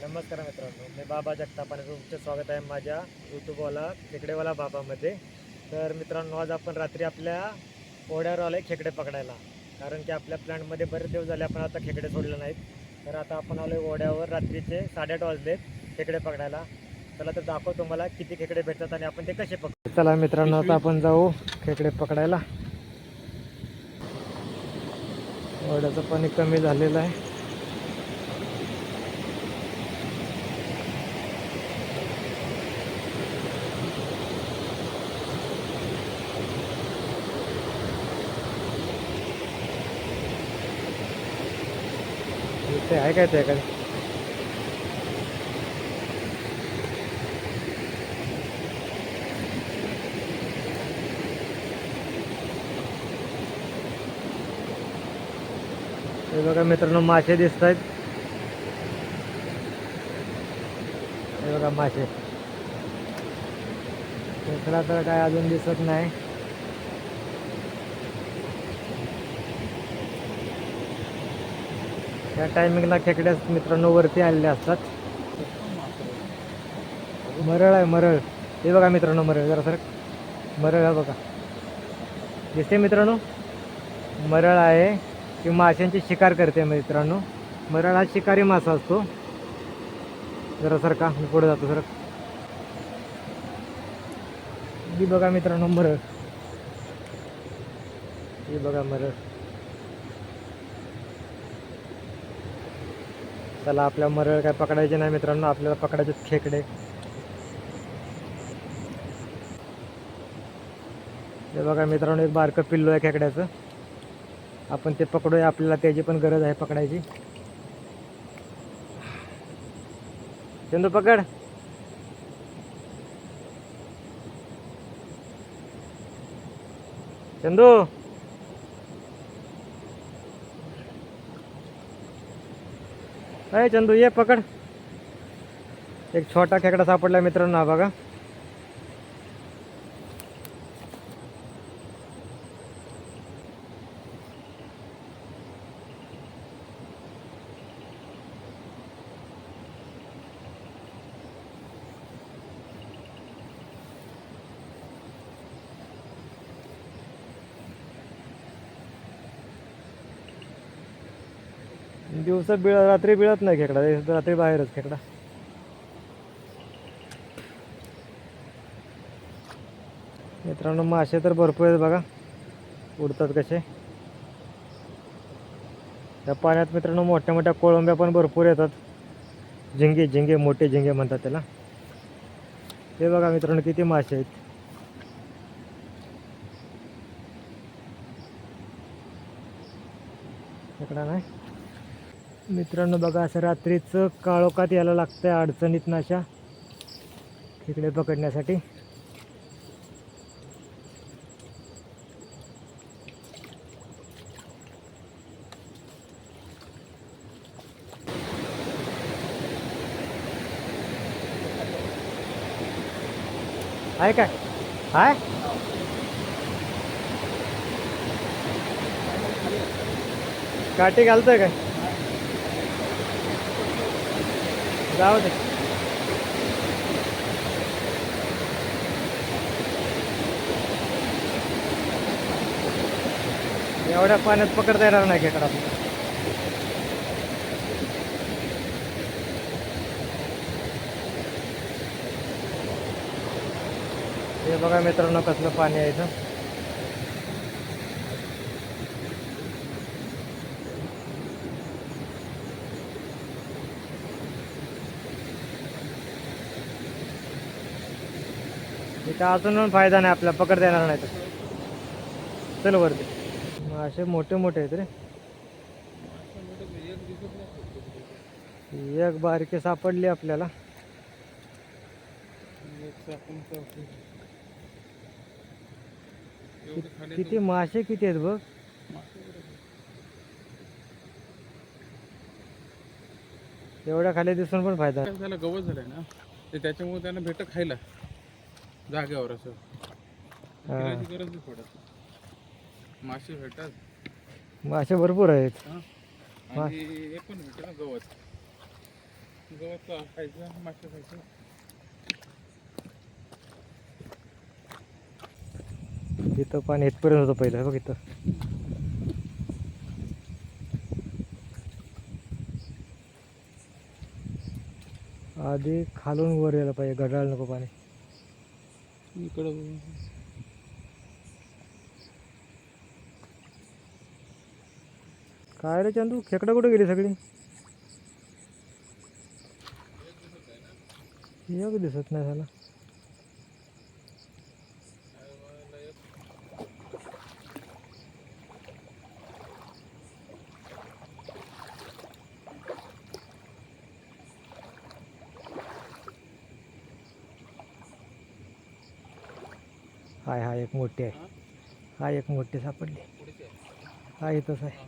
नमस्कार मित्रांनो मी बाबा जगताप आणि स्वागत आहे माझ्या यूट्यूबवाला खेकडेवाला बाबामध्ये. तर मित्रांनो आज आपण रात्री आपल्या ओढ्यावर आलो आहे खेकडे पकडायला. कारण की आपल्या प्लॅनमध्ये बरेच दिवस झाले आपण आता खेकडे सोडले नाहीत. तर आता आपण आलो आहे ओढ्यावर रात्रीचे साडेआठ वाजलेत खेकडे पकडायला. चला तर दाखवतो तुम्हाला किती खेकडे भेटतात आणि आपण ते कसे पकड चला मित्रांनो आता आपण जाऊ खेकडे पकडायला. ओढ्याचं पाणी कमी झालेलं आहे. ते आहे काय ते काय हे बघा मित्रांनो मासे दिसत आहेत हे बघा मासे. खेकडा तर काय अजून दिसत नाही. या टायमिंगला खेकड्याच मित्रांनो वरती आलेले असतात. मरळ आहे मरळ. हे बघा मित्रांनो मरळ. जरा सर मरळ आहे बघा. दिसते मित्रांनो? मरळ आहे. की माशांची शिकार करते मित्रांनो. मरळ हा शिकारी मासा असतो. जरा सर का मी पुढे जातो सर. ही बघा मित्रांनो मरळ. ही बघा मरळ. त्याला आपल्या मरळ काय पकडायचे नाही मित्रांनो आपल्याला पकडायचे खेकडे. हे बघा मित्रांनो एक बारकं पिल्लो आहे खेकड्याचं. आपण ते पकडूया आपल्याला त्याची पण गरज आहे पकडायची. चंदू पकड. चंदू. अरे चंदू ये पकड. एक छोटा खेकडा सापडला मित्रांनो हा बघा. दिवसा बिळ रात्री बिळत नाही खेकडा रात्री बाहेरच खेकडा. मित्रांनो मासे तर भरपूर आहेत बघा. उडतात कसे. त्या पाण्यात मित्रांनो मोठ्या मोठ्या कोळंब्या पण भरपूर येतात. झिंगे झिंगे मोठे झिंगे म्हणतात त्याला. हे बघा मित्रांनो किती मासे आहेत. खेकडा नाही. मित्रांनो बघा असं रात्रीचं काळोखात यायला लागतं आहे अडचणीत अशा खेकडे पकडण्यासाठी. आहे काय? आहे काटे घालतोय काय? जाऊ दे एवढ्या पाण्यात पकडता येणार नाही खेकडा हे बघा मित्रांनो कसलं पाणी आहे इथं त्या अजून पण फायदा नाही आपल्याला पकड देणार नाही तर. चल वरती. मासे मोठे मोठे आहेत रे. एक बारके सापडली आपल्याला. किती मासे किती आहेत बघ. एवढ्या खाली दिसून पण फायदा. काय गवत झालाय ना ते त्याच्यामुळे त्यांना भेट खायला. जागेवर असं. फिरायची गरज नाही पडत. मासे भेटतात. मासे भरपूर आहेत. हा. आणि हे पण भेटत ना गवत. गवत खायचं मासे खायचं. इथं पाणी इथपर्यंत होतं पहिलं बघ इथं. आधी खालून वर यायला पाहिजे गडाळ नको पाणी. इकडं काय रे चंदू? खेकडं कुठे गेली सगळी? एक दिसत नाही झाला हाय हा एक मोठी आहे. हा एक मोठी सापडली. हा इथंच आहे.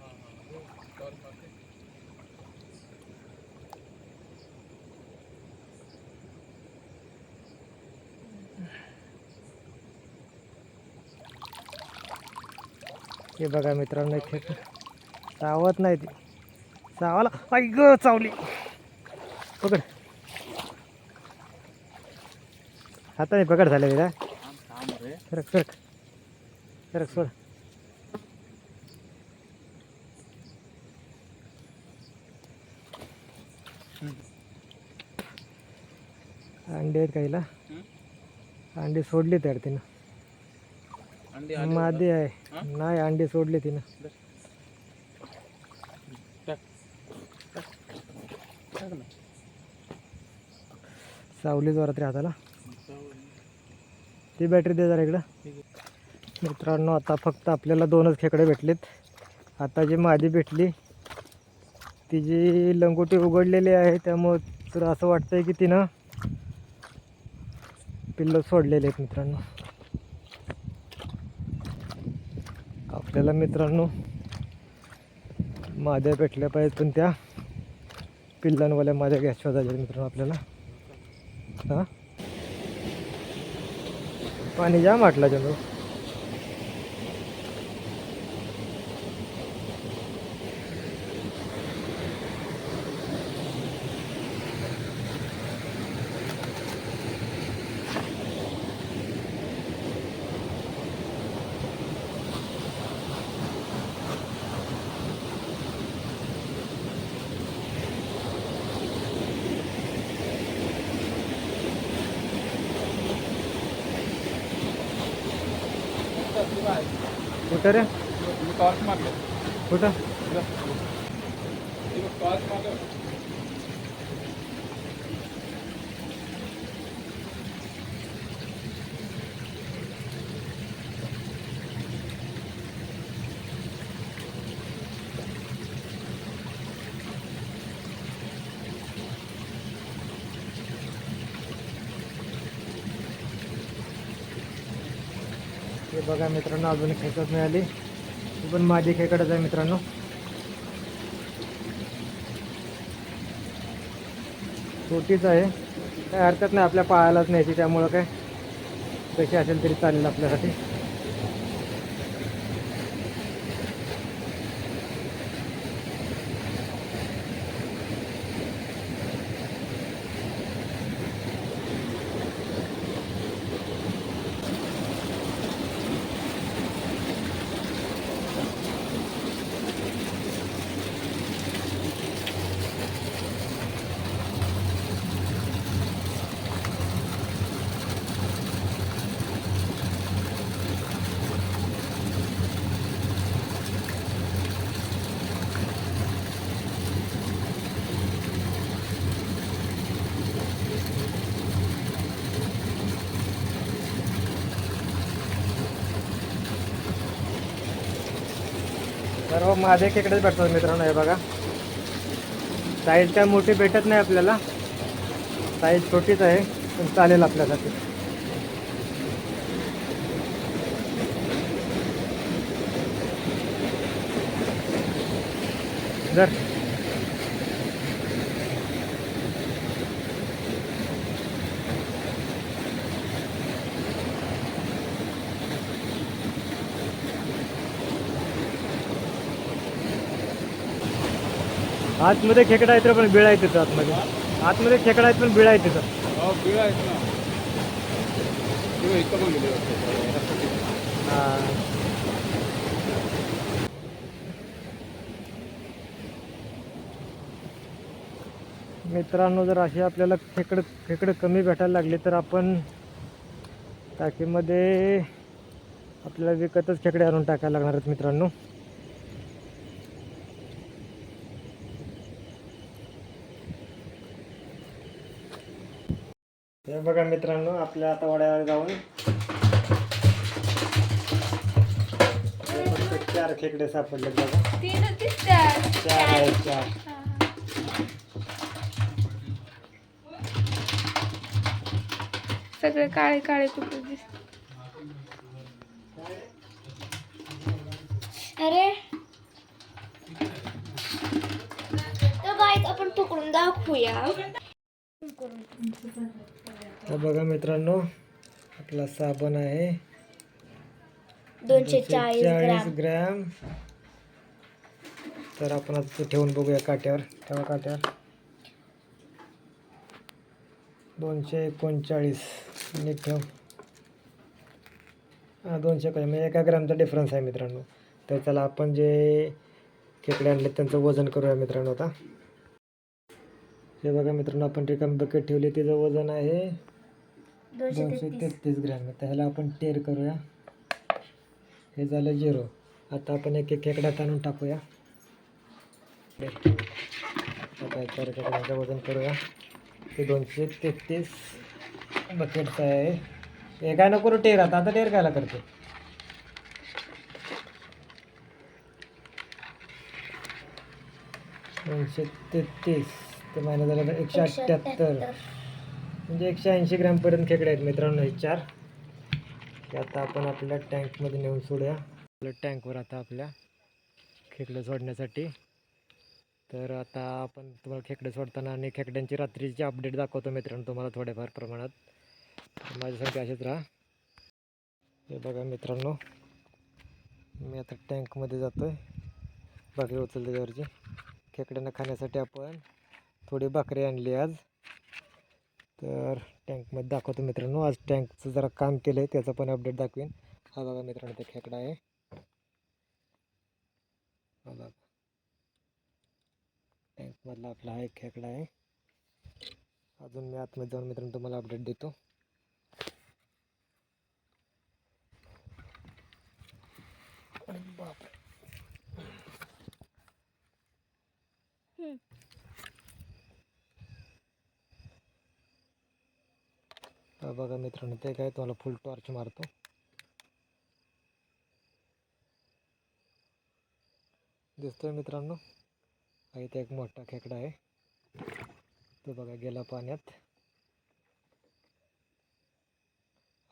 हे बघा मित्रांनो खेळ चावत नाही ती. चावाला आई ग चावली. पकड. हाताने पकड झाले का सरक सरक. सरक सोड अंडे आहेत काहीला. अंडी सोडली तर तिनं. मादी आहे? नाही अंडी सोडली तिनं. सावली जोरात रे हाताला. ती बॅटरी दे जरा इकडं. मित्रांनो आता फक्त आपल्याला दोनच खेकडे भेटलेत. आता जी मादी भेटली ती जी लंगोटी उघडलेली आहे त्यामुळं तर असं वाटतंय की तिनं पिल्लं सोडलेले आहेत मित्रांनो. आपल्याला मित्रांनो माद्या भेटल्या पाहिजेत पण त्या पिल्लांवाल्या माद्या गॅस शोधायच्या मित्रांनो आपल्याला. हां? पाणी जाम वाटला चंद्र कुठं रे. कुठं हे बघा मित्रांनो अजून एक खेकड मिळाली. ती पण माझी खेकडच आहे मित्रांनो. छोटीच आहे. काय हरकत नाही आपल्या पायालाच न्यायची त्यामुळं काय. कशी असेल तरी चालेल आपल्यासाठी. सर्व हो, माझे खेकडेच भेटतात मित्रांनो हे बघा. साईज काय मोठी भेटत नाही आपल्याला. साईज छोटीच आहे पण चालेल आपल्यासाठी. जर आतमध्ये खेकडा आहे तर पण बिळ आहे तिथं आतमध्ये. आतमध्ये खेकडा आहेत पण बिळा आहेत तिथं. हो बिळ आहेत ना. किंवा इथं पण गेले वाटतं. हा. मित्रांनो जर असे आपल्याला खेकडं खेकडं कमी भेटायला लागले तर आपण टाकीमध्ये आपल्याला विकतच खेकडे आणून टाकायला लागणार आहेत मित्रांनो. हे बघा मित्रांनो आपल्या आता वड्यावर जाऊन हे चार खेकडे सापडले बघा. चार. आहेत चार. सगळे काळे काळे कुठे दिसत अरे. तर बाईक आपण पकडून दाखवूया. तर बघा मित्रांनो आपला साबण आहे. दोनशे चाळीस ग्राम. ग्रॅम. तर आपण आता ठेवून बघूया काट्यावर. ठेवा काट्यावर. दोनशे एकोणचाळीस. नीट ठेव. हां दोनशे काय म्हणजे एका ग्रॅमचा डिफरन्स आहे मित्रांनो. तर चला आपण जे खेकडे आणले त्यांचं वजन करूया मित्रांनो आता. हे बघा मित्रांनो आपण रिकामी बकेट ठेवली तिचं वजन आहे दोनशे तेहतीस. ग्रॅम. तर ह्याला आपण टेर करूया. हे झालं झिरो आता आपण एक एक खेकड्यात आणून टाकूया. आता खेकड्याचं वजन करूया. ते दोनशे तेहतीस बकेटचं आहे. हे काय नको टेर आता. आता टेर कायला करते? दोनशे तेहतीस. ते महिना झालं तर एकशे अठ्ठ्याहत्तर म्हणजे एकशे ऐंशी ग्रॅमपर्यंत खेकडे आहेत मित्रांनो हे चार. हे आता आपण आपल्या टँकमध्ये नेऊन सोडूया. आपल्या टँकवर आता आपल्या खेकडे सोडण्यासाठी. तर आता आपण तुम्हाला खेकडे सोडताना आणि खेकड्यांची रात्रीची अपडेट दाखवतो मित्रांनो तुम्हाला थोड्याफार प्रमाणात. माझ्यासाठी असेच राहा. हे बघा मित्रांनो. मी आता टँकमध्ये जातो आहे भाकरी उचलते त्याच्यावरची खेकड्यांना खाण्यासाठी आपण थोडी भाकरी आणली आज. तर टँकमध्ये दाखवतो मित्रांनो. आज टँकचं जरा काम केलं आहे त्याचं पण अपडेट दाखवेन. हा बघा मित्रांनो ते खेकडा आहे. हा बघा. टँकमधला आपला हा एक खेकडा आहे. अजून मी आतमध्ये जाऊन मित्रांनो तुम्हाला अपडेट देतो अरे बापरे हा बघा मित्रांनो ते काय तुम्हाला फुल टॉर्च मारतो. दिसतोय मित्रांनो हा इथे एक मोठा खेकडा आहे. तो बघा गेला पाण्यात.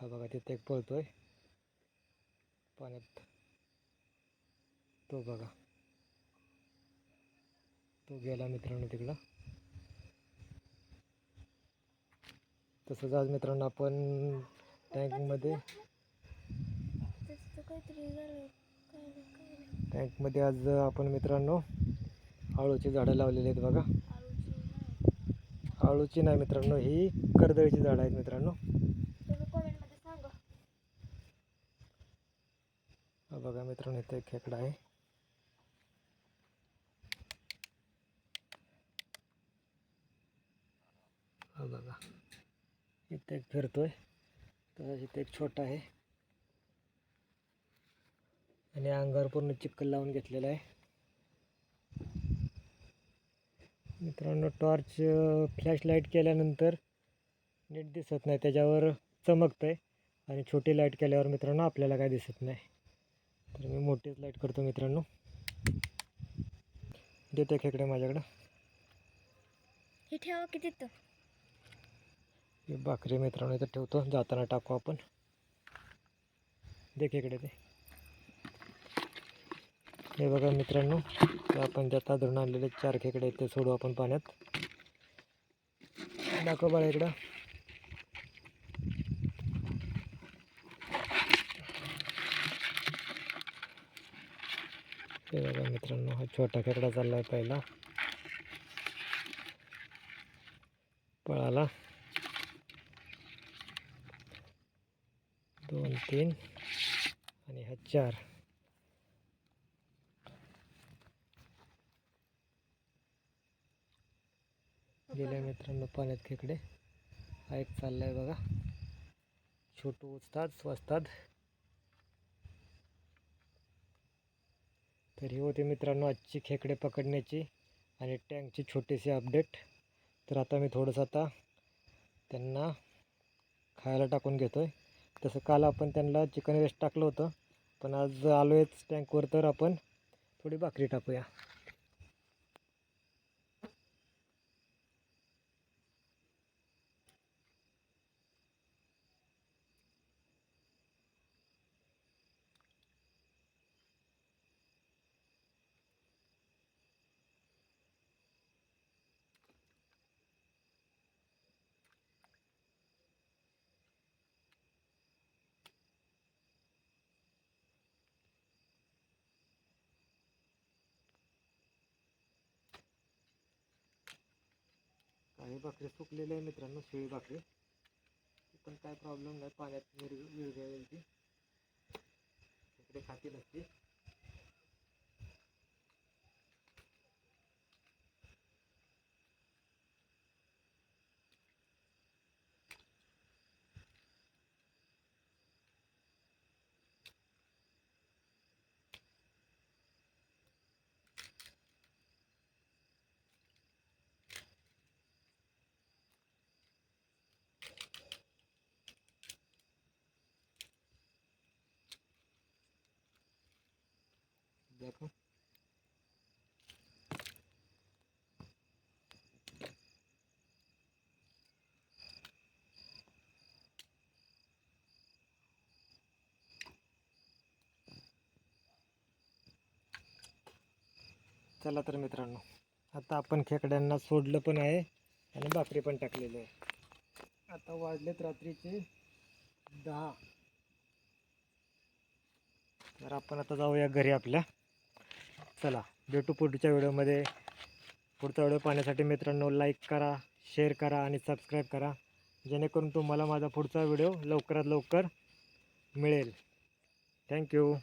हा बघा तिथे एक पळतोय. पाण्यात. तो बघा. तो गेला मित्रांनो तिकडं. तसंच आज मित्रांनो आपण टँकमध्ये टँकमध्ये आज आपण मित्रांनो आळूची झाडं लावलेली आहेत बघा. आळूची नाही. मित्रांनो ही कर्दळीची झाडं आहेत मित्रांनो. हा बघा मित्रांनो इथे एक खेकडा आहे. बघा. इथे एक फिरतोय. तर इथे एक छोटा आहे. आणि अंगावर पूर्ण चिक्कल लावून घेतलेला आहे. मित्रांनो टॉर्च फ्लॅश लाइट केल्यानंतर नीट दिसत नाही. त्याच्यावर चमकतंय. आणि छोटी लाइट केल्यावर मित्रांनो आपल्याला काय दिसत नाही. तर मी मोठीच लाइट करतो मित्रांनो. देतो खेकडे माझ्याकडं. हे ठेवा की तिथं हे भाकरी मित्रांनो इथं ठेवतो. जाताना टाकू आपण. देख इकडे ते. हे बघा मित्रांनो ते आपण ज्या तादरून आणलेले चार खेकडे आहेत ते सोडू आपण पाण्यात. दाखव बाळा इकडं. हे बघा मित्रांनो हा छोटा खेकडा चालला आहे पहिला. पळाला. तीन आणि हा चार. गेल्या मित्रांनो पाण्यात खेकडे. हा एक चाललाय बघा. छोटू उचतात स्वस्तात तर ही होते मित्रांनो आजची खेकडे पकडण्याची आणि टँकची छोटीशी अपडेट. तर आता मी थोडंसं आता त्यांना खायला टाकून घेतो आहे तसं काल आपण त्यांना चिकन वेस्ट टाकलं होतं. पण आज आलो आहेच टँकवर तर आपण थोडी भाकरी टाकूया. काही भाकरी सुकलेल्या आहे मित्रांनो शिळी भाकरी. ती पण काय प्रॉब्लेम नाही पाण्यात विरघ विरघळेल ती इकडे खाती नसते. देखो चला तर मित्रांनो आता आपण खेकड्यांना सोडलं पण आहे आणि भाकरी पण टाकलेली आहे. आता वाजलेत रात्रीचे दहा. तर आपण आता जाऊया घरी आपल्या. चला भेटू पुढच्या व्हिडिओमध्ये. पुढचा व्हिडिओ पाहण्यासाठी मित्रांनो लाईक करा शेअर करा आणि सबस्क्राईब करा. जेणेकरून तुम्हाला माझा पुढचा व्हिडिओ लवकरात लवकर मिळेल. थँक्यू